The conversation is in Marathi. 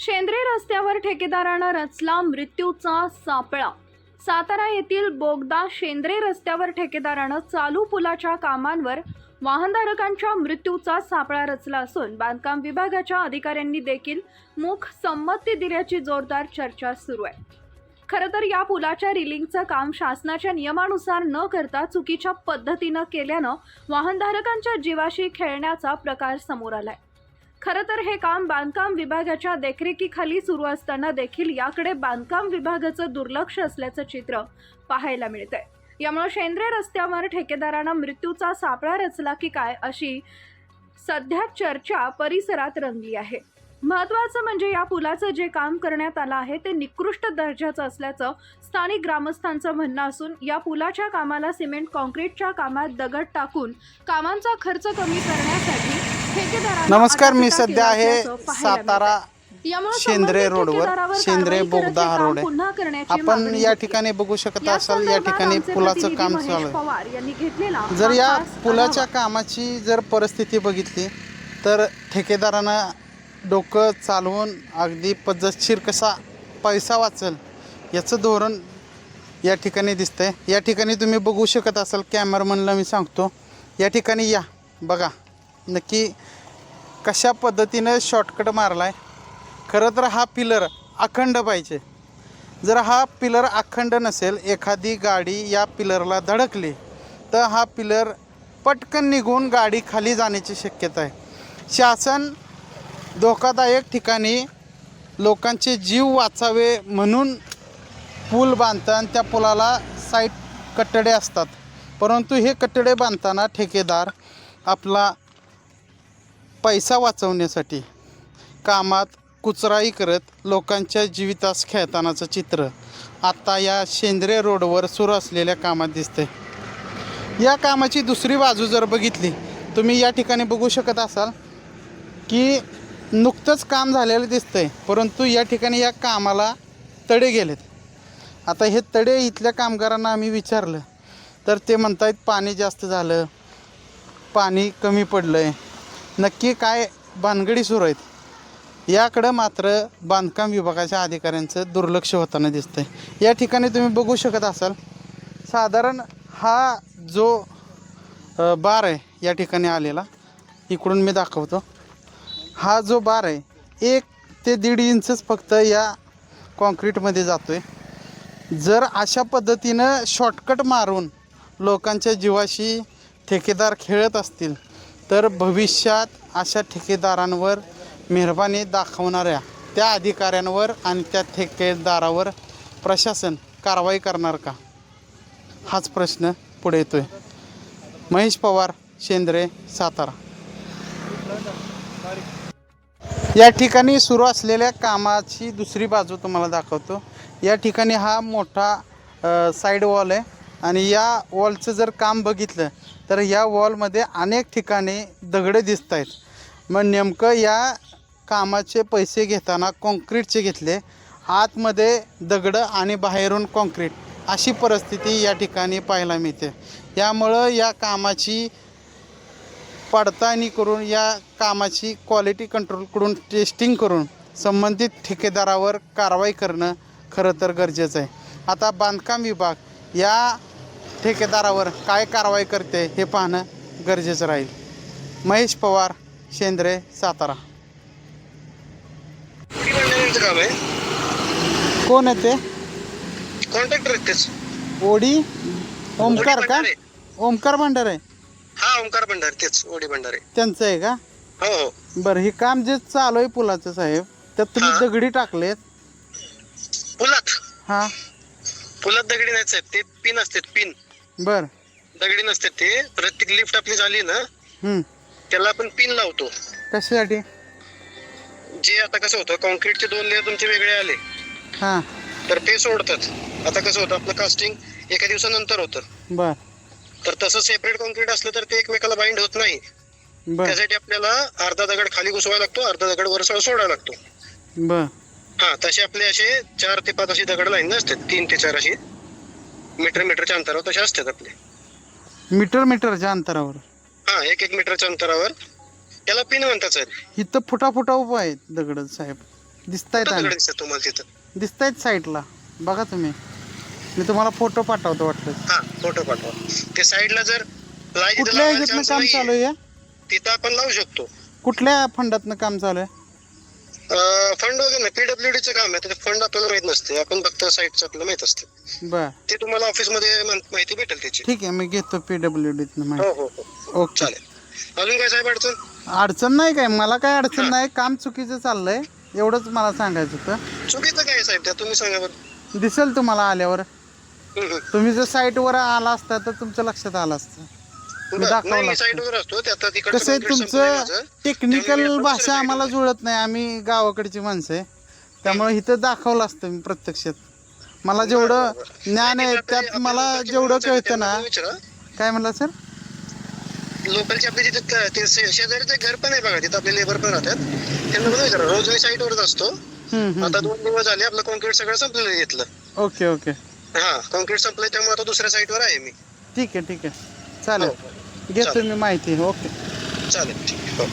शेंद्रे रस्त्यावर ठेकेदारानं रचला मृत्यूचा सापळा. सातारा येथील बोगदा शेंद्रे रस्त्यावर ठेकेदारानं चालू पुलाच्या कामांवर वाहनधारकांच्या मृत्यूचा सापळा रचला असून बांधकाम विभागाच्या अधिकाऱ्यांनी देखील मुख संमती दिल्याची जोरदार चर्चा सुरू आहे. खरं तर या पुलाच्या रिलिंगचं काम शासनाच्या नियमानुसार न करता चुकीच्या पद्धतीनं केल्यानं वाहनधारकांच्या जीवाशी खेळण्याचा प्रकार समोर आलाय. खरं तर हे काम बांधकाम विभागाच्या देखरेखीखाली सुरू असताना देखील याकडे बांधकाम विभागाचं दुर्लक्ष असल्याचं चित्र पाहायला मिळतंय. यामुळे शेंद्रे रस्त्यावर ठेकेदारांना मृत्यूचा सापळा रचला की काय अशी सध्या चर्चा परिसरात रंगली आहे. महत्वाचं म्हणजे या पुलाचं जे काम करण्यात आलं आहे ते निकृष्ट दर्जाचं असल्याचं स्थानिक ग्रामस्थांचं म्हणणं असून या पुलाच्या कामाला सिमेंट कॉन्क्रीटच्या कामात दगड टाकून कामांचा खर्च कमी करण्यासाठी नमस्कार मी सध्या आहे सातारा शेंद्रे रोडवर शेंद्रे बोगदा रोड आहे. आपण या. ठिकाणी बघू शकत असाल या ठिकाणी पुलाचं काम चालू आहे. जर या पुलाच्या. कामाची जर परिस्थिती बघितली तर ठेकेदारानं डोकं चालवून अगदी पद्धतशीर कसा पैसा वाचल याचं धोरण या ठिकाणी दिसतंय. या ठिकाणी तुम्ही बघू शकत असाल कॅमेरामनला मी सांगतो. या ठिकाणी या बघा. नक्की कशा पद्धतीनं शॉर्टकट मारला आहे खरं तर हा पिलर अखंड पाहिजे. जर हा पिलर अखंड नसेल एखादी गाडी या पिलरला धडकली तर हा पिलर पटकन निघून गाडी खाली जाण्याची शक्यता आहे. शासन धोकादायक ठिकाणी लोकांचे जीव वाचावे म्हणून पूल बांधतात आणि त्या पुलाला साईड कट्टडे असतात. परंतु हे कट्टडे बांधताना ठेकेदार आपला पैसा वाचवण्यासाठी कामात कुचराई करत लोकांच्या जीवितास खेळतानाचं चित्र आत्ता या शेंद्रे रोडवर सुरू असलेल्या कामात दिसते या कामाची दुसरी बाजू जर बघितली तुम्ही या ठिकाणी बघू शकत असाल की नुकतंच काम झालेलं दिसतंय परंतु या ठिकाणी या कामाला तडे गेलेत. आता हे तडे इथल्या कामगारांना आम्ही विचारलं तर ते म्हणतायत पाणी जास्त झालं पाणी कमी पडलं आहे नक्की काय भानगडी सुरू आहेत याकडं मात्र बांधकाम विभागाच्या अधिकाऱ्यांचं दुर्लक्ष होताना दिसतंय. या ठिकाणी तुम्ही बघू शकत असाल साधारण हा जो बार आहे या ठिकाणी आलेला इकडून मी दाखवतो. हा जो बार आहे एक ते दीड इंचच फक्त या कॉन्क्रीटमध्ये जातो आहे जर अशा पद्धतीनं शॉर्टकट मारून लोकांच्या जीवाशी ठेकेदार खेळत असतील तर भविष्यात अशा ठेकेदारांवर मेहरबानी दाखवणाऱ्या त्या अधिकाऱ्यांवर आणि त्या ठेकेदारावर प्रशासन कारवाई करणार का? हाच प्रश्न पुढे येतोय. महेश पवार शेंद्रे सातारा. या ठिकाणी सुरू असलेल्या कामाची दुसरी बाजू तुम्हाला दाखवतो. या ठिकाणी हा मोठा साईड वॉल आहे आणि या वॉलचं जर काम बघितलं तर या वॉलमध्ये अनेक ठिकाणी दगडे दिसत आहेत. मग नेमकं या कामाचे पैसे घेताना कॉन्क्रीटचे घेतले. आतमध्ये दगडं आणि बाहेरून कॉन्क्रीट अशी परिस्थिती या ठिकाणी पाहायला मिळते. यामुळं या कामाची पडताळणी करून या कामाची क्वालिटी कंट्रोलकडून टेस्टिंग करून संबंधित ठेकेदारावर कारवाई करणं खरं तर गरजेचं आहे. आता बांधकाम विभाग या ठेकेदारावर काय कारवाई करते हे पाहणं गरजेचं राहील. महेश पवार शेंद्रे सातारा. काम आहे? कोण आहे ते? कॉन्ट्रॅक्टर तेच ओडी? ओमकार का? भंडारे. ओमकार भंडारे? हा ओंकार भंडारे तेच ओडी भंडारे. त्यांचं आहे का? हो हो. बरं हे काम जे चालू आहे पुलाचं साहेब त्यात तुम्ही हा. दगडी टाकलेत? पुलात? हां. पुलात दगडी नाहीच आहेत ते पिन असतात पिन. बरं. दगडी नसतात ते. प्रत्येक लिफ्ट आपली झाली ना. त्याला आपण पिन लावतो. कशासाठी? जे आता कसं होतं कॉन्क्रीटचे दोन लेअर तुमचे वेगळे आले. हां. तर ते सोडतात. आता कसं होतं आपलं कास्टिंग एका दिवसानंतर होतं. बर. तर तसं सेपरेट कॉन्क्रीट असलं तर ते एकमेकाला बाइंड होत नाही. बर. त्यासाठी आपल्याला अर्धा दगड खाली घुसवायला लागतो अर्धा दगड वर सोडायला लागतो. बर. हा तसे आपले असे चार ते पाच अशी दगड लाईन असतात तीन ते चार अशी. मीटर मीटरच्या अंतरावर तसे असतात आपले. मीटर मीटरच्या अंतरावर. हा एक एक मीटरच्या अंतरावर. त्याला पिन म्हणतात सर इथं फुटा फुटा उभा आहेत दगड साहेब. दिसतायत आणि दिसतात तुम्हाला तिथं? दिसतायत साईडला. बघा तुम्ही. मी तुम्हाला फोटो पाठवतो वाटतं. हा फोटो पाठवा. ते साईडला जर जिथं कुठल्या ह्याच्यातनं काम चालू आहे? तिथं आपण लावू शकतो. कुठल्या फंडातनं काम चालू आहे? फंड वगैरे नाही. पीडब्ल्यू चं काम आहे फंड आपल्याला माहीत नसते. आपण फक्त साईटचं आपल्याला माहीत असते. बर. ते तुम्हाला ऑफिसमध्ये मा- माहिती भेटेल त्याची. ठीक आहे मी घेतो पी डब्ल्यू डीतनं हो माहिती. हो हो ओके चालेल. अजून काय साहेब अडचण? अडचण नाही काय. मला काय अडचण नाही. काम चुकीचं चाललंय. एवढंच मला सांगायचं होतं. चुकीचं काय आहे साहेब? त्या तुम्ही सांगा बरं. दिसेल तुम्हाला आल्यावर. हम्म, हम्म. तुम्ही जर साईटवर आला असता तर तुमच्या लक्षात आलं असतं. मी कसं आहे तुमचं. टेक्निकल भाषा आम्हाला जुळत नाही आम्ही गावाकडची माणसं आहे. त्यामुळे इथं दाखवलं असतं मी प्रत्यक्षात. मला जेवढं ज्ञान आहे त्यात मला जेवढं कळतं ना. काय म्हणला सर? लोकलचे आपले तिथे क- ते शेजारीचं घर पण आहे बघा तिथं आपले लेबर पण राहतात. त्यांना पण विचारा रोज मी site वरच असतो. आता दोन दिवस झाले आपलं कॉन्क्रीट सगळं संपलेलं इथलं. Okay okay. हा कॉन्क्रीट संपलंय त्यामुळे आता दुसऱ्या site वर आहे मी. ठीक आहे ठीक आहे. चालेल. घेतो मी माहिती. ओके. चालेल ठीक आहे. हो.